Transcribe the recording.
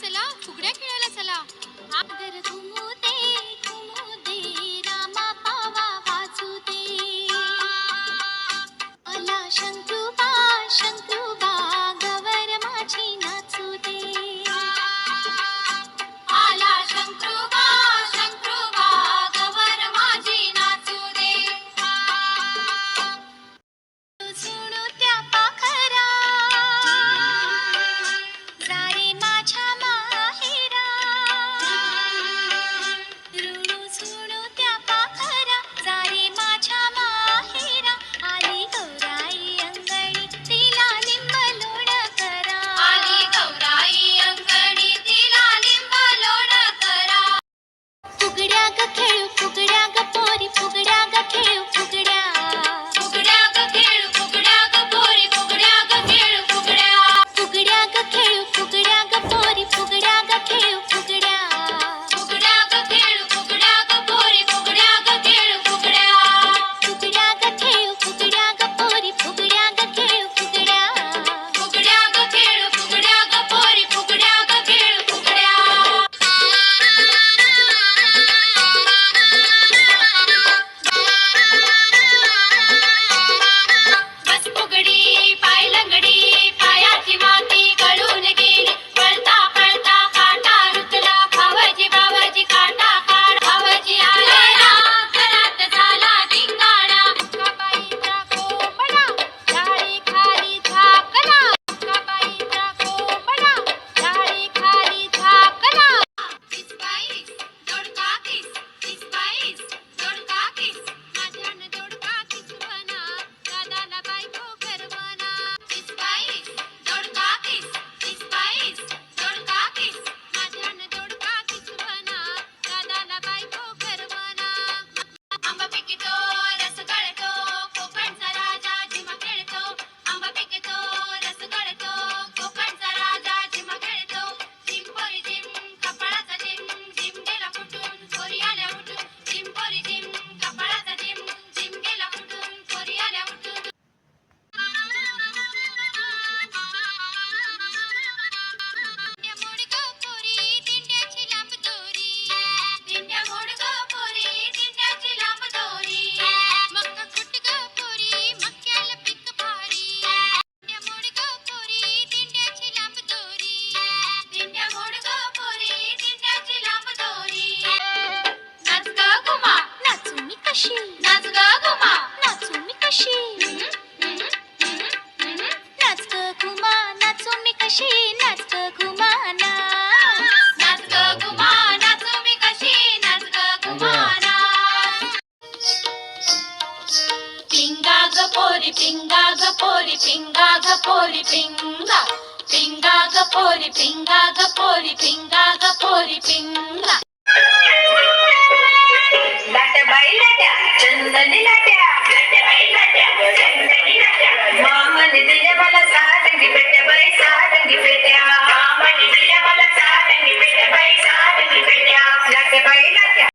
चला फुगड्या खेळायला चला. आदर रामा पावा वाजू दे. अला शंकू horas, su corazón. कशी? नाच ग घुमा नाचू मी कशी? नाच ग घुमा नाचू मी कशी? नाच ग घुमा नाच ग घुमा नाचू मी कशी? नाच ग घुमा पिंगा ग पोरी पिंगा ग पोरी पिंगा ग पोरी पिंगा. पिंगा ग पोरी पिंगा ग पोरी पिंगा ग पोरी पिंगा. ಚಂದನಿಲ